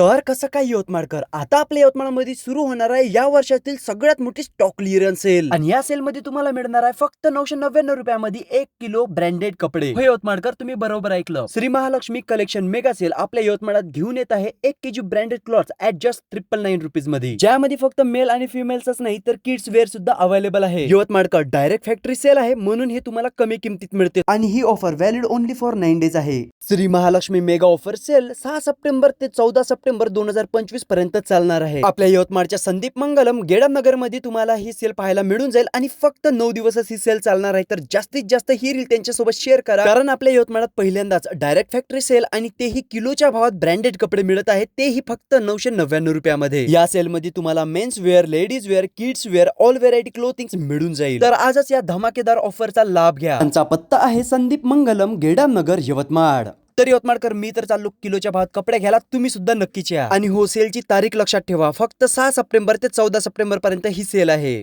तर कसं काय यवतमाळकर? आता आपल्या यवतमाळमध्ये सुरू होणार आहे या वर्षातील सगळ्यात मोठी स्टॉक क्लिअरन्स सेल आणि या सेल मध्ये तुम्हाला मिळणार आहे फक्त नऊशे नव्याण्णव रुपयामध्ये एक किलो ब्रँडेड कपडे. हो यवतमाळकर तुम्ही बरोबर ऐकलं. Shri Mahalakshmi collection mega sale आपल्या यवतमाळात घेऊन येत आहे एक KG branded cloth at just triple nine रुपीजमध्ये. ज्यामध्ये फक्त मेल आणि फिमेल्सच नाही तर किड्स वेअर सुद्धा अवेलेबल आहे. यवतमाळकर डायरेक्ट फॅक्टरी सेल आहे म्हणून हे तुम्हाला कमी किमतीत मिळते आणि ही offer valid only for nine days आहे. Shri Mahalakshmi mega offer sale सहा सप्टेंबर ते चौदा सप्टेंबर दोन हजार पंचवीसपर्यंत चालणार आहे. आपल्या यवतमाळच्या संदीप मंगलम गेडानगरमध्ये तुम्हाला ही सेल पाहायला मिळून जाईल आणि फक्त नऊ दिवसच ही सेल चालणार आहे. तर जास्तीत जास्त ही रील त्यांच्यासोबत शेअर करा. कारण आपल्या यवतमाळात पहिल्यांदाच डायरेक्ट फॅक्टरी सेल आणि तेही किलोच्या भावात ब्रँडेड कपडे मिळत आहेत. तेही फक्त नऊशे नव्याण्णव रुपयामध्ये. या सेल मध्ये तुम्हाला men's wear ladies wear kids wear all variety clothing मिळून जाईल. तर आजच या धमाकेदार ऑफरचा लाभ घ्या. त्यांचा पत्ता आहे संदीप मंगलम गेडानगर यवतमाळ. तर यवतमाळकर मी तर चाललो किलोच्या भावात कपडे घ्यायला तुम्ही सुद्धा नक्कीच या. आणि होलसेलची तारीख लक्षात ठेवा. फक्त सहा सप्टेंबर ते चौदा सप्टेंबर पर्यंत ही सेल आहे.